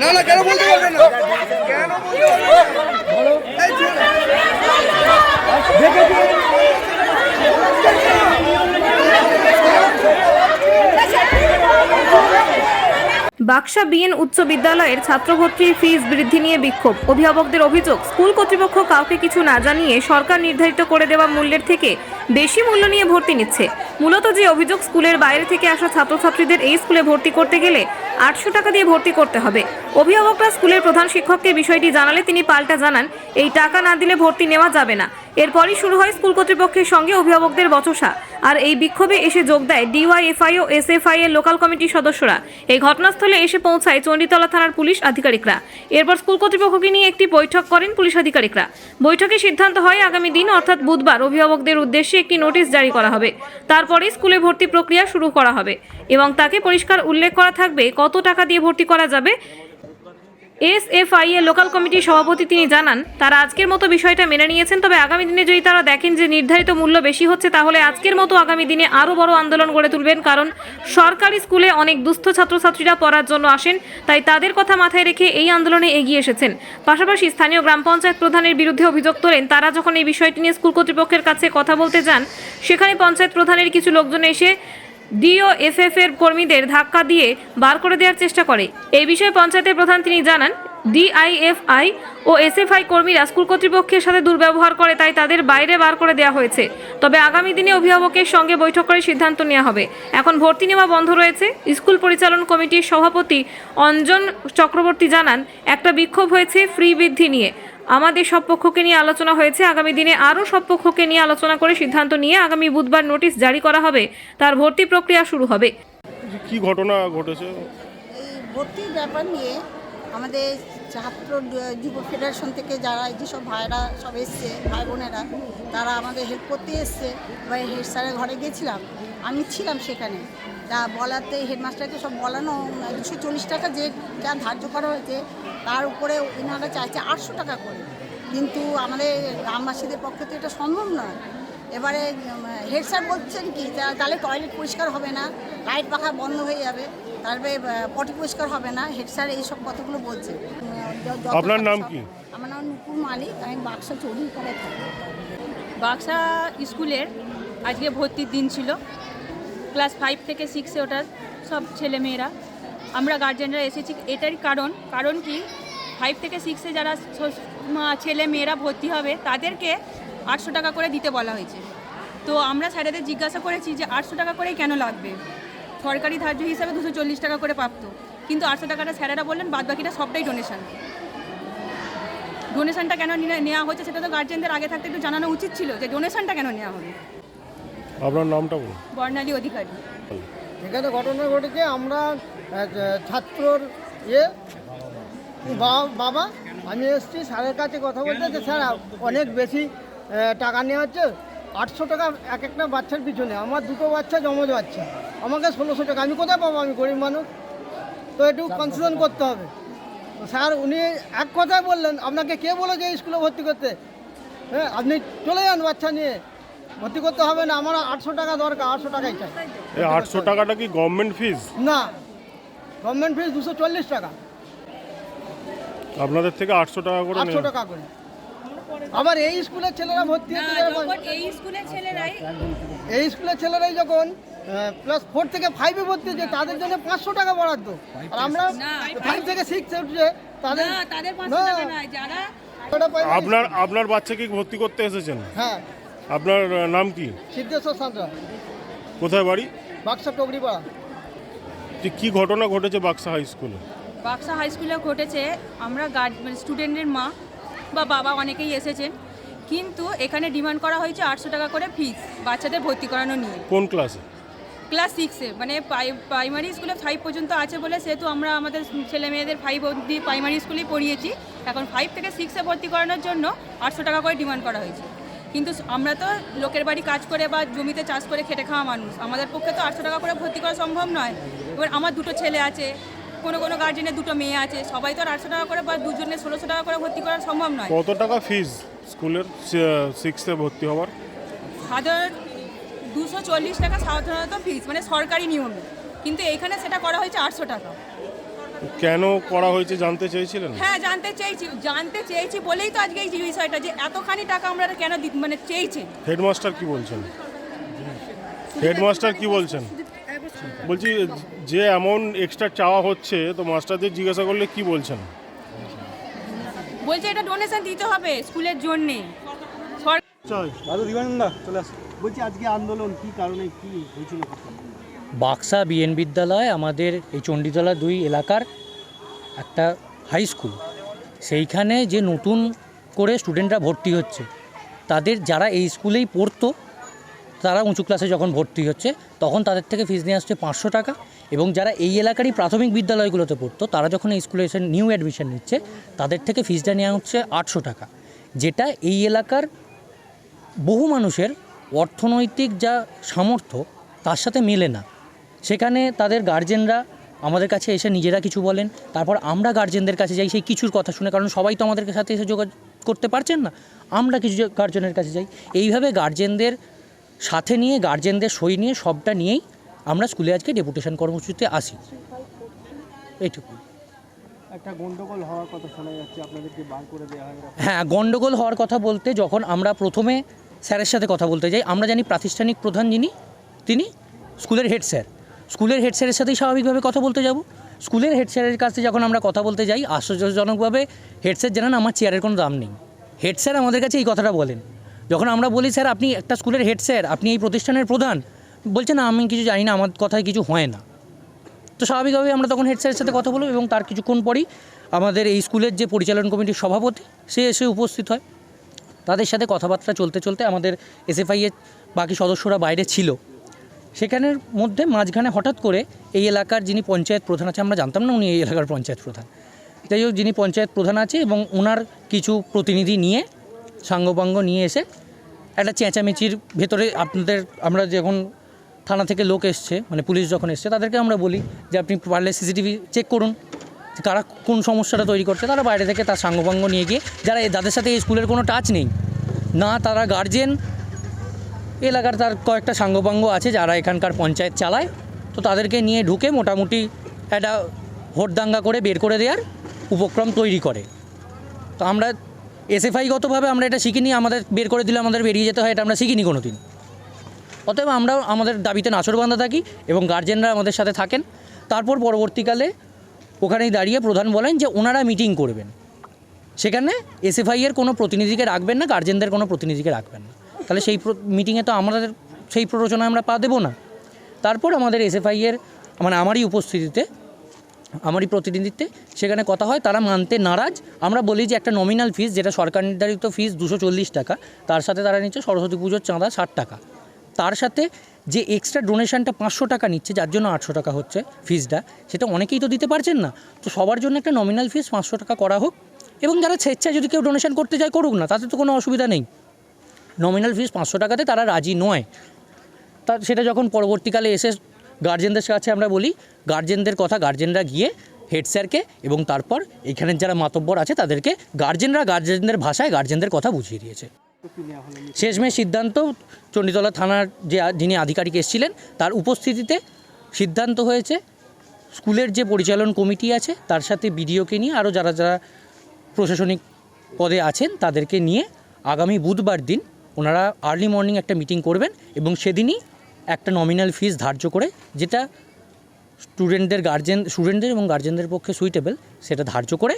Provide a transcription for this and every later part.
না না, কেন বলতে পারবেন না? কেন বলতে। বাক্সা বিএন উচ্চ বিদ্যালয়ের ছাত্রভর্তির ফিস বৃদ্ধি নিয়ে বিক্ষোভ। অভিভাবকদের অভিযোগ, স্কুল কর্তৃপক্ষ কাউকে কিছু না জানিয়ে সরকার নির্ধারিত করে দেওয়া মূল্যের থেকে বেশি মূল্য নিয়ে ভর্তি নিচ্ছে। মূলত যে অভিযোগ স্কুলের বাইরে থেকে আসা ছাত্রছাত্রীদের এই স্কুলে ভর্তি করতে গেলে আটশো টাকা দিয়ে ভর্তি করতে হবে। অভিভাবকরা স্কুলের প্রধান শিক্ষককে বিষয়টি জানালে তিনি পাল্টা জানান, এই টাকা না দিলে ভর্তি নেওয়া যাবে না। এরপরই শুরু হয় স্কুল কর্তৃপক্ষের সঙ্গে অভিভাবকদের বচসা। আর এই বিক্ষোভে এসে যোগ দেয় ডিওয়াইএফআই ও এসএফআই এর লোকাল কমিটির সদস্যরা। এই ঘটনাস্থলে এসে পৌঁছায় চণ্ডীতলা থানার পুলিশ আধিকারিকরা। এরপর স্কুল কর্তৃপক্ষকে নিয়ে একটি বৈঠক করেন পুলিশ আধিকারিকরা। বৈঠকে সিদ্ধান্ত হয় আগামী দিন, অর্থাৎ বুধবার, অভিভাবকদের উদ্দেশ্যে একটি নোটিশ জারি করা হবে। তারপরে স্কুলে ভর্তি প্রক্রিয়া শুরু করা হবে। এবং তাকে পরিষ্কার উল্লেখ করা থাকবে কত টাকা দিয়ে ভর্তি করা যাবে এসএফআই এর লোকাল কমিটির সভাপতি তিনি জানান, তারা আজকের মতো বিষয়টা মেনে নিয়েছেন, তবে আগামী দিনে যদি তারা দেখেন যে নির্ধারিত মূল্য বেশি হচ্ছে, তাহলে আজকের মতো আগামী দিনে আরও বড় আন্দোলন গড়ে তুলবেন, কারণ সরকারি স্কুলে অনেক দুস্থ ছাত্রছাত্রীরা পড়ার জন্য আসেন, তাই তাদের কথা মাথায় রেখে এই আন্দোলনে এগিয়ে এসেছেন। পাশাপাশি স্থানীয় গ্রাম পঞ্চায়েত প্রধানের বিরুদ্ধে অভিযোগ তোলেন, তারা যখন এই বিষয়টি নিয়ে স্কুল কর্তৃপক্ষের কাছে কথা বলতে যান, সেখানে পঞ্চায়েত প্রধানের কিছু লোকজন এসে ডিওএফএফ এর কর্মীদের ধাক্কা দিয়ে বার করে দেওয়ার চেষ্টা করে। এই বিষয়ে পঞ্চায়েতের প্রধান তিনি জানান, ডিআইএফআই ও এসএফআই কর্মীরা স্কুল কর্তৃপক্ষের সাথে দুর্ব্যবহার করে, তাই তাদের বাইরে বার করে দেওয়া হয়েছে। তবে আগামী দিনে অভিভাবকের সঙ্গে বৈঠক করে সিদ্ধান্ত নেওয়া হবে। এখন ভর্তি নেওয়া বন্ধ রয়েছে। স্কুল পরিচালন কমিটির সভাপতি অঞ্জন চক্রবর্তী জানান, একটা বিক্ষোভ হয়েছে ফ্রি বৃদ্ধি নিয়ে। আমাদের সব পক্ষকে নিয়ে আলোচনা হয়েছে। আগামী দিনে আরও সব পক্ষকে নিয়ে আলোচনা করে সিদ্ধান্ত নিয়ে আগামী বুধবার নোটিশ জারি করা হবে। তার ভর্তি প্রক্রিয়া শুরু হবে। কি ঘটনা ঘটেছে? এই ভর্তির ব্যাপার নিয়ে আমাদের ছাত্র যুব ফেডারেশন থেকে যারা যেসব ভাইরা সব এসছে ভাই বোনেরা তারা আমাদের হেল্প করতে এসছে। বা হেড স্যারের ঘরে গেছিলাম। আমি ছিলাম সেখানে। তা বলাতে হেডমাস্টারকে সব বলানো দুশো চল্লিশ টাকা যে যা ধার্য করা হয়েছে তার উপরে এনারা চাইছে আটশো টাকা করে। কিন্তু আমাদের গ্রামবাসীদের পক্ষে তো এটা সম্ভব নয়। এবারে হেড স্যার বলছেন কি তাহলে টয়লেট পরিষ্কার হবে না লাইট পাখা বন্ধ হয়ে যাবে তারপরে পটি পরিষ্কার হবে না হেড স্যার এইসব কথাগুলো বলছে আপনার নাম কি? আমার নাম নুপুর মালিক আমি বাক্সা চৌধুরীপাড়ায় থাকি। বাক্সা স্কুলের আজকে ভর্তির দিন ছিল। ক্লাস ফাইভ থেকে সিক্সে ওঠার সব ছেলেমেয়েরা আমরা গার্জেনরা এসেছি। এটারই কারণ কারণ কি? ফাইভ থেকে সিক্সে যারা ছেলে মেয়েরা ভর্তি হবে, তাদেরকে আটশো টাকা করে দিতে বলা হয়েছে। তো আমরা স্যারেদের জিজ্ঞাসা করেছি যে আটশো টাকা করেই কেন লাগবে? সরকারি ধার্য হিসাবে দুশো চল্লিশ টাকা করে প্রাপ্ত। কিন্তু আটশো টাকাটা স্যারেরা বললেন বাদ বাকিটা সবটাই ডোনেশন ডোনেশনটা কেন নেওয়া হচ্ছে সেটা তো গার্জেনদের আগে থাকতে একটু জানানো উচিত ছিল যে ডোনেশনটা কেন নেওয়া হবে আপনার নামটা বলুন। বর্ণালী অধিকারী। এখানে ঘটনা ঘটেছে আমরা ছাত্রর ইয়ে বা- বাবা আমি এসেছি স্যারের কাছে কথা বলতে যে স্যার অনেক বেশি টাকা নেওয়া হচ্ছে আটশো টাকা এক একটা বাচ্চার পিছনে আমার দুটো বাচ্চা জমজ বাচ্চা আমাকে ষোলোশো টাকা আমি কোথায় পাবো আমি গরিব মানুষ? তো একটু কনসেশন করতে হবে। স্যার উনি এক কথায় বললেন আপনাকে কে বলেছে এই স্কুলে ভর্তি করতে? হ্যাঁ আপনি চলে যান বাচ্চা নিয়ে। ভর্তি করতে হবে না আমার আটশো টাকা দরকার আটশো টাকাই চাই। এই আটশো টাকাটা কি গভর্নমেন্ট ফিজ না গভর্নমেন্ট ফিস দুশো চল্লিশ টাকা। আপনাদের থেকে আটশো টাকা করে আটশো নেন। টাকা করে। আবার এই স্কুলের ছেলেরা ভর্তি হতে যাবে। এই স্কুলের ছেলেরাই এই স্কুলের ছেলেরাই যখন প্লাস ফোর থেকে ফাইভে ভর্তি হচ্ছে তাদের জন্য পাঁচশো টাকা বরাদ্দ। আর আমরা ফাইভ থেকে সিক্স উঠছে তাদের তাদের না, যারা ওটা পাই না। আপনার আপনার বাচ্চাকে ভর্তি করতে এসেছেন? হ্যাঁ। আপনার নাম কি? সিদ্ধেশ্বর সাঁতরা। কোথায় বাড়ি? বাক্সা টগরিপাড়া। কি ঘটনা ঘটেছে বাক্সা হাই স্কুলে? বাক্সা হাই স্কুলে ঘটেছে আমরা গার্ড মানে স্টুডেন্টের মা বা বাবা অনেকেই এসেছেন কিন্তু এখানে ডিমান্ড করা হয়েছে আটশো টাকা করে ফিস বাচ্চাদের ভর্তি করানো নিয়ে। কোন ক্লাসে? ক্লাস সিক্সে মানে প্রাইমারি স্কুলে ফাইভ পর্যন্ত আছে বলে সেহেতু আমরা আমাদের ছেলে মেয়েদের ফাইভ অবধি প্রাইমারি স্কুলেই পড়িয়েছি। এখন ফাইভ থেকে সিক্সে ভর্তি করানোর জন্য আটশো টাকা করে ডিমান্ড করা হয়েছে। কিন্তু আমরা তো লোকের বাড়ি কাজ করে বা জমিতে চাষ করে খেটে খাওয়া মানুষ। আমাদের পক্ষে তো আটশো টাকা করে ভর্তি করা সম্ভব নয়। এবার আমার দুটো ছেলে আছে কোনো কোনো গার্জেনের দুটো মেয়ে আছে সবাই তো আর আটশো টাকা করে বা দুজনের ষোলোশো টাকা করে ভর্তি করা সম্ভব নয়। কত টাকা ফিজ স্কুলের সিক্সে ভর্তি হওয়ার? সাধারণ দুশো চল্লিশ টাকা সাধারণত ফিস মানে সরকারি নিয়মে। কিন্তু এইখানে সেটা করা হয়েছে আটশো টাকা। কেন করা হয়েছে জানতে চেয়েছিলেন? হ্যাঁ জানতে চেয়েছি জানতে চেয়েছি বলেই তো আজকে এই যে বিষয়টা যে এতখানি টাকা আমরা কেন দি- মানে চেয়েছি হেডমাস্টার কি বলছেন? হেডমাস্টার কি বলছেন? বলছি যে এমন এক্সট্রা চাওয়া হচ্ছে তো মাস্টারদের জিজ্ঞাসা করলে কি বলছেন? বলছে এটা ডোনেশন দিতে হবে স্কুলের জন্যে। সরকার দাদু দিবানন্দা চলে আস। বলছি আজকে আন্দোলন কি কারণে কি হয়েছিল? বাক্সা বিএন বিদ্যালয় আমাদের এই চণ্ডীতলা দুই এলাকার একটা হাই স্কুল সেইখানে যে নতুন করে স্টুডেন্টরা ভর্তি হচ্ছে, তাদের যারা এই স্কুলেই পড়তো, তারা উঁচু ক্লাসে যখন ভর্তি হচ্ছে, তখন তাদের থেকে ফিস নিয়ে আসছে পাঁচশো টাকা এবং যারা এই এলাকারই প্রাথমিক বিদ্যালয়গুলোতে পড়তো, তারা যখন এই স্কুলে এসে নিউ অ্যাডমিশন নিচ্ছে, তাদের থেকে ফিজটা নেওয়া হচ্ছে আটশো টাকা। যেটা এই এলাকার বহু মানুষের অর্থনৈতিক যা সামর্থ্য, তার সাথে মেলে না। সেখানে তাদের গার্জেনরা আমাদের কাছে এসে নিজেরা কিছু বলেন। তারপর আমরা গার্জেনদের কাছে যাই সেই কিছুর কথা শুনে কারণ সবাই তো আমাদের সাথে এসে যোগাযোগ করতে পারছেন না। আমরা কিছু গার্জেনের কাছে যাই। এইভাবে গার্জেনদের সাথে নিয়ে গার্জেনদের সই নিয়ে সবটা নিয়েই আমরা স্কুলে আজকে ডেপুটেশন কর্মসূচিতে আসি। এইটুকু একটা গন্ডগোল হওয়ার কথা শোনা যাচ্ছে আপনাদেরকে বার করে দেওয়া হয় হ্যাঁ গন্ডগোল হওয়ার কথা বলতে যখন আমরা প্রথমে স্যারের সাথে কথা বলতে যাই আমরা জানি প্রাতিষ্ঠানিক প্রধান যিনি তিনি স্কুলের হেড স্যার স্কুলের হেড স্যারের সাথেই স্বাভাবিকভাবে কথা বলতে যাব। স্কুলের হেড স্যারের কাছে যখন আমরা কথা বলতে যাই, আশ্চর্যজনকভাবে হেড স্যার জানান আমার চেয়ারের কোনো দাম নেই। হেড স্যার আমাদের কাছে এই কথাটা বলেন। যখন আমরা বলি স্যার আপনি একটা স্কুলের হেড স্যার আপনি এই প্রতিষ্ঠানের প্রধান। বলছে, না, আমি কিছু জানি না, আমার কথায় কিছু হয় না। তো স্বাভাবিকভাবেই আমরা তখন হেড স্যারের সাথে কথা বলব এবং তার কিছুক্ষণ পরেই আমাদের এই স্কুলের যে পরিচালন কমিটির সভাপতি, সে এসে উপস্থিত হয়। তাদের সাথে কথাবার্তা চলতে চলতে আমাদের এসএফআই এর বাকি সদস্যরা বাইরে ছিল। সেখানের মধ্যে মাঝখানে হঠাৎ করে এই এলাকার যিনি পঞ্চায়েত প্রধান আছে, আমরা জানতাম না উনি এই এলাকার পঞ্চায়েত প্রধান। যাই হোক, যিনি পঞ্চায়েত প্রধান আছে এবং ওনার কিছু প্রতিনিধি নিয়ে, সাঙ্গপাঙ্গ নিয়ে এসে একটা চেঁচামেচির ভেতরে আপনাদের, আমরা যখন থানা থেকে লোক এসছে মানে পুলিশ যখন এসছে, তাদেরকে আমরা বলি যে আপনি পারলে সিসিটিভি চেক করুন কারা কোন সমস্যাটা তৈরি করছে। তারা বাইরে থেকে তার সাঙ্গপাঙ্গ নিয়ে গিয়ে, যারা যাদের সাথে এই স্কুলের কোনো টাচ নেই। না তারা গার্জেন এলাকার তার কয়েকটা সাঙ্গপাঙ্গ আছে যারা এখানকার পঞ্চায়েত চালায়। তো তাদেরকে নিয়ে ঢুকে মোটামুটি একটা ভোটদাঙ্গা করে বের করে দেওয়ার উপক্রম তৈরি করে। তো আমরা এসএফআইগতভাবে আমরা এটা শিখিনি, আমাদের বের করে দিলে আমাদের বেরিয়ে যেতে হয়, এটা আমরা শিখিনি কোনো দিন অতএব আমরাও আমাদের দাবিতে নাচরবান্ধা থাকি এবং গার্জেনরা আমাদের সাথে থাকেন। তারপর পরবর্তীকালে ওখানেই দাঁড়িয়ে প্রধান বলেন যে ওনারা মিটিং করবেন। সেখানে এসএফআই এর কোনো প্রতিনিধিকে রাখবেন না গার্জেনদের কোনো প্রতিনিধিকে রাখবেন না। তাহলে সেই মিটিংয়ে তো আমাদের সেই প্ররোচনা আমরা পা দেবো না। তারপর আমাদের এসএফআই এর মানে আমারই উপস্থিতিতে, আমারই প্রতিনিধিত্বে সেখানে কথা হয়, তারা মানতে নারাজ। আমরা বলি যে একটা নমিনাল ফিস যেটা সরকার নির্ধারিত ফিস দুশো টাকা, তার সাথে তারা নিচ্ছে সরস্বতী পুজোর চাঁদা ষাট টাকা। তার সাথে যে এক্সট্রা ডোনেশনটা পাঁচশো টাকা নিচ্ছে, যার জন্য আটশো টাকা হচ্ছে ফিজটা সেটা অনেকেই তো দিতে পারছেন না। তো সবার জন্য একটা নমিনাল ফিস পাঁচশো টাকা করা হোক, এবং যারা স্বেচ্ছায় যদি কেউ ডোনেশন করতে চায় করুক না, তাতে তো কোনো অসুবিধা নেই। নমিনাল ফিস পাঁচশো টাকাতে তারা রাজি নয়। তা সেটা যখন পরবর্তীকালে এসে গার্জেনদের কাছে আমরা বলি গার্জেনদের কথা গার্জেনরা গিয়ে হেড স্যারকে এবং তারপর এখানের যারা মাতব্বর আছে তাদেরকে গার্জেনরা গার্জেনদের ভাষায় গার্জেনদের কথা বুঝিয়ে দিয়েছে। শেষমেশ সিদ্ধান্ত চণ্ডীতলা থানার যে যিনি আধিকারিক এসেছিলেন, তার উপস্থিতিতে সিদ্ধান্ত হয়েছে, স্কুলের যে পরিচালন কমিটি আছে, তার সাথে বিডিওকে নিয়ে আরও যারা যারা প্রশাসনিক পদে আছেন, তাদেরকে নিয়ে আগামী বুধবার দিন ওনারা আর্লি মর্নিং একটা মিটিং করবেন এবং সেদিনই একটা নমিনাল ফিস ধার্য করে যেটা স্টুডেন্টদের গার্জেন স্টুডেন্টদের এবং গার্জেনদের পক্ষে সুইটেবল সেটা ধার্য করে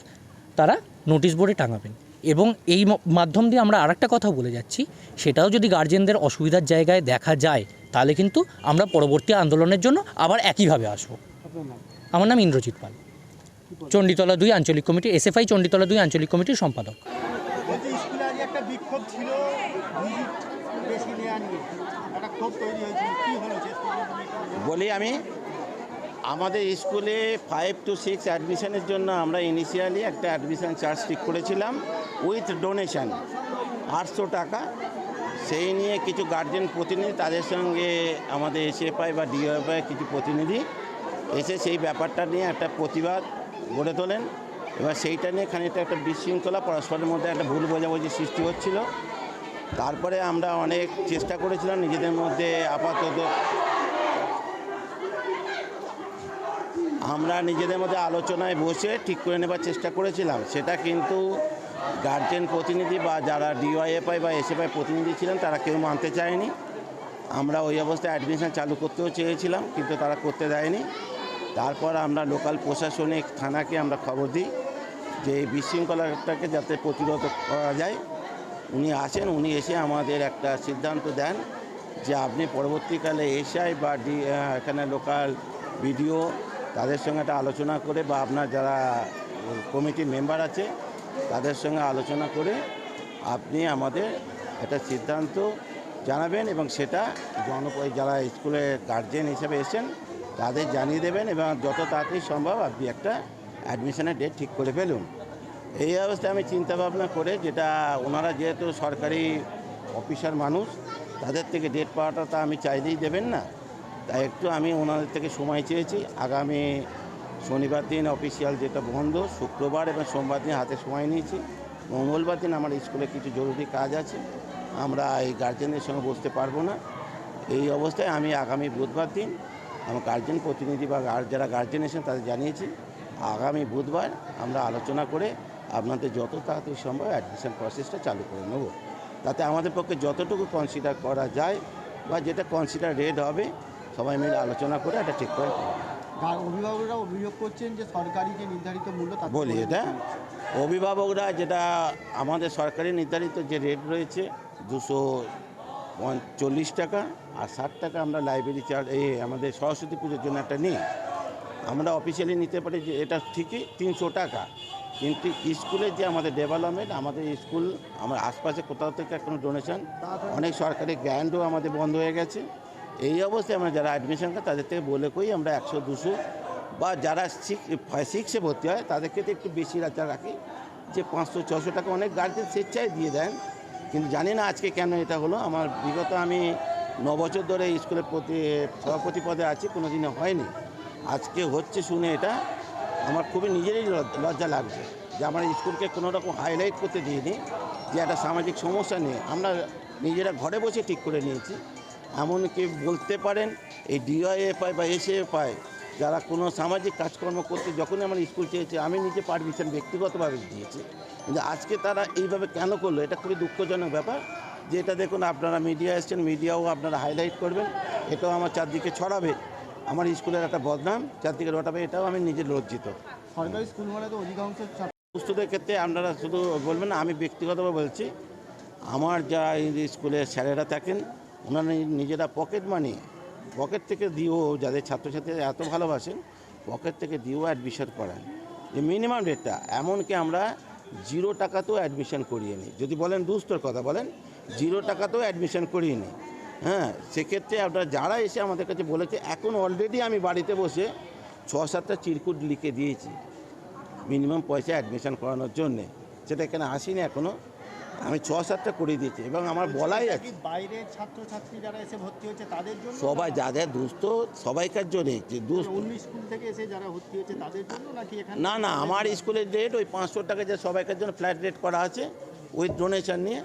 তারা নোটিশ বোর্ডে টাঙাবেন। এবং এই মাধ্যম দিয়ে আমরা আরেকটা কথা বলে যাচ্ছি সেটাও যদি গার্জেনদের অসুবিধার জায়গায় দেখা যায় তাহলে কিন্তু আমরা পরবর্তী আন্দোলনের জন্য আবার একইভাবে আসব। আমার নাম ইন্দ্রজিৎ পাল। চণ্ডীতলা দুই আঞ্চলিক কমিটি এসএফআই চণ্ডীতলা দুই আঞ্চলিক কমিটির সম্পাদক বলছি স্কুলে আজ একটা বিক্ষোভ ছিল ভিজিট বেশি নেওয়া নিয়ে একটা ক্ষোভ তৈরি হয়েছিল কী হলো শেষ পর্যন্ত meeting? বলি আমি, আমাদের স্কুলে ফাইভ টু সিক্স অ্যাডমিশনের জন্য আমরা ইনিশিয়ালি একটা অ্যাডমিশন চার্জ ঠিক করেছিলাম উইথ ডোনেশন আটশো টাকা। সেই নিয়ে কিছু গার্জেন প্রতিনিধি তাদের সঙ্গে আমাদের এসএফআই বা ডিওএফআই কিছু প্রতিনিধি এসে সেই ব্যাপারটা নিয়ে একটা প্রতিবাদ গড়ে তোলেন। এবার সেইটা নিয়ে খানিকটা একটা বিশৃঙ্খলা, পরস্পরের মধ্যে একটা ভুল বোঝাবুঝি সৃষ্টি হচ্ছিল। তারপরে আমরা অনেক চেষ্টা করেছিলাম নিজেদের মধ্যে আপাতত। আমরা নিজেদের মধ্যে আলোচনায় বসে ঠিক করে নেবার চেষ্টা করেছিলাম। সেটা কিন্তু গার্জেন প্রতিনিধি বা যারা ডিওয়াইএফআই বা এসএফআই প্রতিনিধি ছিলেন, তারা কেউ মানতে চায়নি। আমরা ওই অবস্থায় অ্যাডমিশন চালু করতেও চেয়েছিলাম, কিন্তু তারা করতে দেয়নি। তারপর আমরা লোকাল প্রশাসনিক থানাকে আমরা খবর দিই যে এই বিশৃঙ্খলাটাকে যাতে প্রতিরোধ করা যায়। উনি আসেন, উনি এসে আমাদের একটা সিদ্ধান্ত দেন যে আপনি পরবর্তীকালে এসআই বা ডি এখানে লোকাল বিডিও তাদের সঙ্গে একটা আলোচনা করে বা আপনার যারা কমিটির মেম্বার আছে তাদের সঙ্গে আলোচনা করে আপনি আমাদের একটা সিদ্ধান্ত জানাবেন এবং সেটা জনপ যারা স্কুলের গার্জেন হিসেবে এসেছেন তাদের জানিয়ে দেবেন এবং যত তাড়াতাড়ি সম্ভব আপনি একটা অ্যাডমিশনের ডেট ঠিক করে ফেলুন। এই অবস্থায় আমি চিন্তা ভাবনা করে যেটা ওনারা যেহেতু সরকারি অফিসার মানুষ, তাদের থেকে ডেট পাওয়াটা তো আমি চাইলেই দেবেন না। তাই একটু আমি ওনাদের থেকে সময় চেয়েছি। আগামী শনিবার দিন অফিসিয়াল যেটা বন্ধ, শুক্রবার এবং সোমবার দিন হাতে সময় নিয়েছি। মঙ্গলবার দিন আমার স্কুলে কিছু জরুরি কাজ আছে। আমরা এই গার্জেনদের সঙ্গে বসতে পারব না। এই অবস্থায় আমি আগামী বুধবার দিন আমার গার্জেন প্রতিনিধি বা যারা গার্জেন এসেছেন তাদের জানিয়েছি, আগামী বুধবার আমরা আলোচনা করে আপনাদের যত তাড়াতাড়ি সম্ভব অ্যাডমিশন প্রসেসটা চালু করে নেব। তাতে আমাদের পক্ষে যতটুকু কনসিডার করা যায় বা যেটা কনসিডার রেট হবে সবাই মিলে আলোচনা করে একটা ঠিক করে। অভিভাবকরা অভিযোগ করছেন যে সরকারি যে নির্ধারিত মূল্য বলি এটা অভিভাবকরা যেটা আমাদের সরকারি নির্ধারিত যে রেট রয়েছে দুশো চল্লিশ টাকা আর ষাট টাকা আমরা লাইব্রেরি চার্জ এই আমাদের সরস্বতী পুজোর জন্য একটা নিই। আমরা অফিসিয়ালি নিতে পারি যে এটা ঠিকই তিনশো টাকা। কিন্তু স্কুলের যে আমাদের ডেভেলপমেন্ট আমাদের স্কুল, আমার আশপাশে কোথাও থেকে কোনো ডোনেশন অনেক সরকারি গ্র্যান্ডও আমাদের বন্ধ হয়ে গেছে। এই অবস্থায় আমরা যারা অ্যাডমিশন করে, তাদের থেকে বলে কই আমরা একশো, দুশো বা যারা সিক্স সিক্সে ভর্তি হয়, তাদেরকে তো একটু বেশি রাখা রাখি। যে পাঁচশো, ছশো টাকা অনেক গার্জেন স্বেচ্ছায় দিয়ে দেন। কিন্তু জানি না আজকে কেন এটা হলো। আমার বিগত আমি ন বছর ধরে স্কুলের প্রতি সভাপতি পদে আছি কোনো দিনে হয়নি। আজকে হচ্ছে শুনে এটা। আমার খুবই নিজেরই লজ- লজ্জা লাগছে যে আমার স্কুলকে কোনো রকম হাইলাইট করতে দিইনি, যে একটা সামাজিক সমস্যা নিয়ে। আমরা নিজেরা ঘরে বসে ঠিক করে নিয়েছি। এমনকি বলতে পারেন, এই ডিওএফআই বা এসএফআই যারা কোনো সামাজিক কাজকর্ম করতে যখনই আমার স্কুল চেয়েছে আমি নিজে পারমিশন ব্যক্তিগতভাবে দিয়েছি। কিন্তু আজকে তারা এইভাবে কেন করল, এটা খুবই দুঃখজনক ব্যাপার। যে এটা দেখুন, আপনারা মিডিয়া এসছেন মিডিয়াও আপনারা হাইলাইট করবেন, এটাও আমার চারদিকে ছড়াবে। আমার স্কুলের একটা বদনাম চারদিকে রটাবে এটাও আমি নিজে লজ্জিত। সরকারি স্কুল মানে তো অধিকাংশ ছাত্র সুস্থদের ক্ষেত্রে আপনারা শুধু বলবেন না আমি ব্যক্তিগতভাবে বলছি আমার যা এই স্কুলে স্যারেরা থাকেন ওনারা নিজেরা পকেট মানি পকেট থেকে দিও যাদের ছাত্রছাত্রীরা এত ভালোবাসেন পকেট থেকে দিও অ্যাডমিশন করান। যে মিনিমাম রেটটা এমনকি আমরা জিরো টাকাতেও অ্যাডমিশন করিয়ে নিই। যদি বলেন দুস্তর কথা বলেন জিরো টাকাতেও অ্যাডমিশন করিয়ে নিই। হ্যাঁ সেক্ষেত্রে আপনারা যারা এসে আমাদের কাছে বলেছে এখন অলরেডি আমি বাড়িতে বসে ছ সাতটা চিরকুট লিখে দিয়েছি মিনিমাম পয়সা অ্যাডমিশন করানোর জন্যে। সেটা এখানে আসিনি এখনও আমি ছ সাতটা করে দিয়েছি এবং আমার বলাই আছে। বাইরে ছাত্রছাত্রী যারা এসে ভর্তি হচ্ছে তাদের জন্য সবাই যাদের দুস্থ সবাইকার জন্যে যে দুস্থ। অন্য স্কুল থেকে এসে যারা ভর্তি হচ্ছে তাদের জন্য নাকি এখানে না না আমার স্কুলের রেট ওই পাঁচশো টাকা যে সবাইকার জন্য ফ্ল্যাট রেট করা আছে ওই ডোনেশন নিয়ে।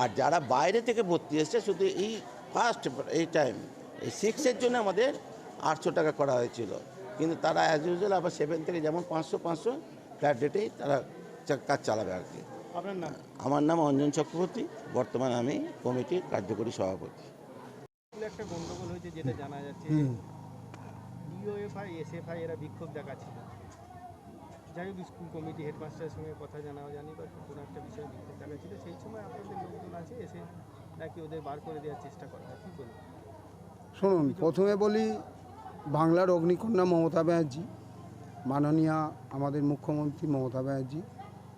আর যারা বাইরে থেকে ভর্তি এসছে শুধু এই ফার্স্ট এই টাইম এই সিক্সের জন্য আমাদের আটশো টাকা করা হয়েছিল। কিন্তু তারা অ্যাজ ইউজুয়াল আবার সেভেন থেকে যেমন পাঁচশো পাঁচশো ফ্ল্যাট রেটেই তারা কাজ চালাবে আর কি। আপনার নাম? আমার নাম অঞ্জন চক্রবর্তী বর্তমানে আমি কমিটির কার্যকরী সভাপতি। একটা গন্ডগোল হয়েছে যেটা জানা যাচ্ছে ডিওএফআই এসএফআই এরা বিক্ষোভ দেখাচ্ছিল। যাই হোক স্কুল কমিটি হেডমাস্টারের সঙ্গে কথা জানাও জানি বা কোনো একটা বিষয়ে বিক্ষোভ দেখাচ্ছিল। সেই সময় আপনাদের লোকজন আছে এসে নাকি ওদের বার করে দেওয়ার চেষ্টা করা হয়? শুনুন, প্রথমে বলি, বাংলার অগ্নিকন্যা মমতা ব্যানার্জি, মাননীয়া আমাদের মুখ্যমন্ত্রী মমতা ব্যানার্জি,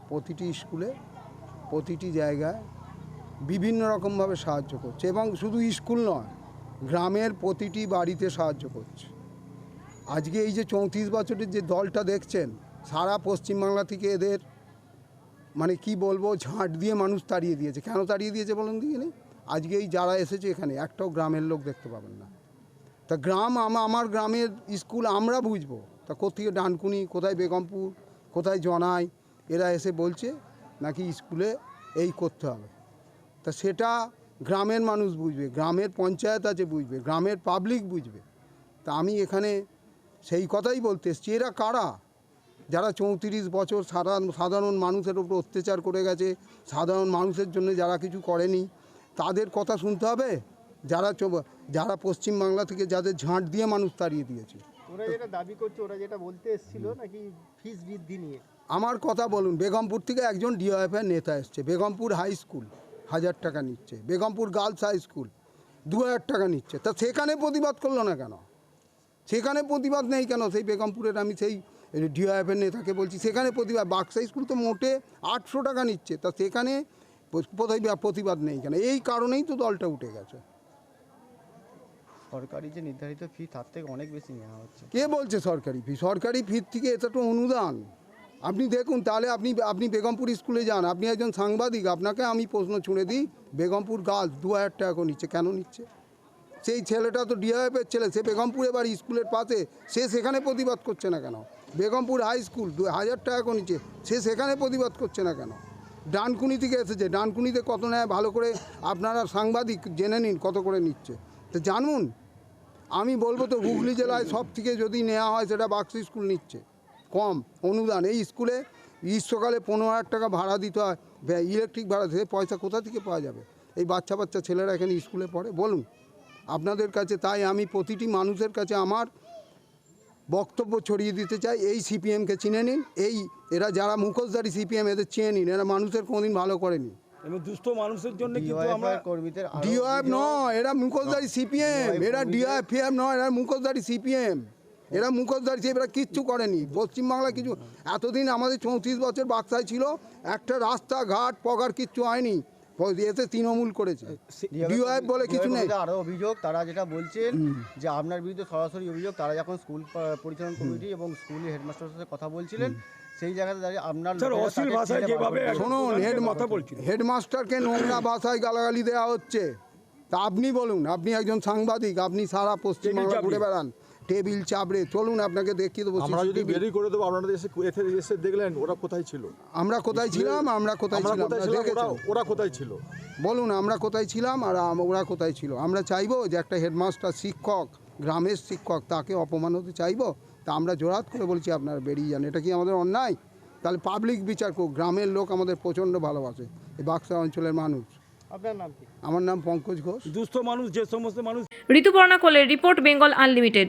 প্রতিটি স্কুলে, প্রতিটি জায়গায় বিভিন্ন রকমভাবে সাহায্য করছে এবং শুধু স্কুল নয়, গ্রামের প্রতিটি বাড়িতে সাহায্য করছে। আজকে এই যে চৌত্রিশ বছরের যে দলটা দেখছেন, সারা পশ্চিমবাংলা থেকে এদের মানে কি বলব, ঝাঁট দিয়ে মানুষ তাড়িয়ে দিয়েছে। কেন তাড়িয়ে দিয়েছে বলুন দিকে আজকে এই যারা এসেছে এখানে, একটাও গ্রামের লোক দেখতে পাবেন না। তা গ্রাম আমার গ্রামের স্কুল আমরা বুঝব। তা কোথেকে ডানকুনি, কোথায় বেগমপুর, কোথায় জনাই, এরা এসে বলছে নাকি স্কুলে এই করতে হবে। তা সেটা গ্রামের মানুষ বুঝবে, গ্রামের পঞ্চায়েত আছে বুঝবে, গ্রামের পাবলিক বুঝবে। তা আমি এখানে সেই কথাই বলতে এসছি, এরা কারা? যারা চৌত্রিশ বছর সাধারণ সাধারণ মানুষের ওপর অত্যাচার করে গেছে, সাধারণ মানুষের জন্য যারা কিছু করেনি তাদের কথা শুনতে হবে। যারা চ- যারা পশ্চিমবাংলা থেকে যাদের ঝাঁট দিয়ে মানুষ তাড়িয়ে দিয়েছে। ওরা যেটা দাবি করছে ওরা যেটা বলতে এসেছিল নাকি ফিস বৃদ্ধি নিয়ে? আমার কথা বলুন বেগমপুর থেকে একজন ডিওএফের নেতা এসছে। বেগমপুর হাই স্কুল হাজার টাকা নিচ্ছে। বেগমপুর গার্লস হাই স্কুল দু হাজার টাকা নিচ্ছে। তা সেখানে প্রতিবাদ করল না কেন? সেখানে প্রতিবাদ নেই কেন? সেই বেগমপুরের আমি সেই ডিওএফের নেতাকে বলছি সেখানে প্রতিবাদ। বাক্সা স্কুল তো মোটে আটশো টাকা নিচ্ছে। তা সেখানে প্রতিবাদ প্রতিবাদ নেই কেন? এই কারণেই তো দলটা উঠে গেছে। সরকারি যে নির্ধারিত ফি তার থেকে অনেক বেশি নেওয়া হচ্ছে। কে বলছে সরকারি ফি সরকারি ফির থেকে এটা তো অনুদান। আপনি দেখুন তাহলে আপনি আপনি বেগমপুর স্কুলে যান আপনি একজন সাংবাদিক আপনাকে আমি প্রশ্ন ছুঁড়ে দিই বেগমপুর গার্লস দু হাজার টাকা করে নিচ্ছে কেন নিচ্ছে? সেই ছেলেটা তো ডিআইএফের ছেলে সে বেগমপুরে বাড়ি স্কুলের পাশে সে সেখানে প্রতিবাদ করছে না কেন? বেগমপুর হাই স্কুল দু হাজার টাকা করে নিচ্ছে সে সেখানে প্রতিবাদ করছে না কেন? ডানকুনি থেকে এসেছে। ডানকুনিতে কত নেয় ভালো করে আপনারা সাংবাদিক জেনে নিন কত করে নিচ্ছে। তো জানুন আমি বলব তো হুগলি জেলায় সব থেকে যদি নেওয়া হয় সেটা বাক্স স্কুল নিচ্ছে। কম, অনুদান। এই স্কুলে গ্রীষ্মকালে পনেরো হাজার টাকা ভাড়া দিতে হয়। ইলেকট্রিক ভাড়া সে পয়সা কোথা থেকে পাওয়া যাবে? এই বাচ্চা বাচ্চা ছেলেরা এখানে স্কুলে পড়ে। বলুন, আপনাদের কাছে তাই আমি প্রতিটি মানুষের কাছে আমার বক্তব্য ছড়িয়ে দিতে চাই এই সিপিএমকে চিনে নিন এই এরা যারা মুখোশধারী সিপিএম এদের চেয়ে নিন এরা মানুষের কোনোদিন ভালো করেনি। এবং দুস্থ মানুষের জন্য কিন্তু আমরা কর্মীদের ডিওএফ নয় এরা মুখোশধারী সিপিএম এরা ডিওএফ নয় এরা মুখোশধারী সিপিএম। এরা মুখোশধারী এরা কিচ্ছু করেনি। পশ্চিমবাংলা কিছু এতদিন আমাদের চৌত্রিশ বছর বাক্সায় ছিল একটা রাস্তাঘাট পগার কিচ্ছু হয়নি। এতে তৃণমূল করেছে। ডিওএফ বলে কিছু নেই। আরও অভিযোগ তারা যেটা বলছেন যে আপনার বিরুদ্ধে সরাসরি অভিযোগ তারা যখন স্কুল পরিচালন কমিটি এবং স্কুলের হেডমাস্টারের সাথে কথা বলছিলেন সেই জায়গাতে দাঁড়িয়ে আপনার অশ্লীল ভাষায় যেভাবে শুনুন হেড কথা হেডমাস্টারকে নোংরা ভাষায় গালাগালি দেওয়া হচ্ছে। তা আপনি বলুন আপনি একজন সাংবাদিক আপনি সারা পশ্চিমবাংলা চাপড়ে। ঘুরে বেড়ান। টেবিল চাপড়ে চলুন আপনাকে দেখিয়ে দেবো আমরা যদি বেরিয়ে করে দেবো আপনারা এসে এসে এসে দেখলেন ওরা কোথায় ছিল। আমরা কোথায় ছিলাম আমরা কোথায় ছিলাম ওরা কোথায় ছিল? বলুন আমরা কোথায় ছিলাম আর ওরা কোথায় ছিল? আমরা চাইব যে একটা হেডমাস্টার শিক্ষক গ্রামের শিক্ষক তাকে অপমান হতে চাইব তা আমরা জোরাত করে বলছি আপনারা বেরিয়ে যান। এটা কি আমাদের অন্যায়? তাহলে পাবলিক বিচার করুক গ্রামের লোক আমাদের প্রচণ্ড ভালোবাসে এই বাক্সা অঞ্চলের মানুষ। আপনার নাম কি? আমার নাম পঙ্কজ ঘোষ। দুস্থ মানুষ যে সমস্ত মানুষ ঋতুপর্ণা কোলের রিপোর্ট বেঙ্গল আনলিমিটেড।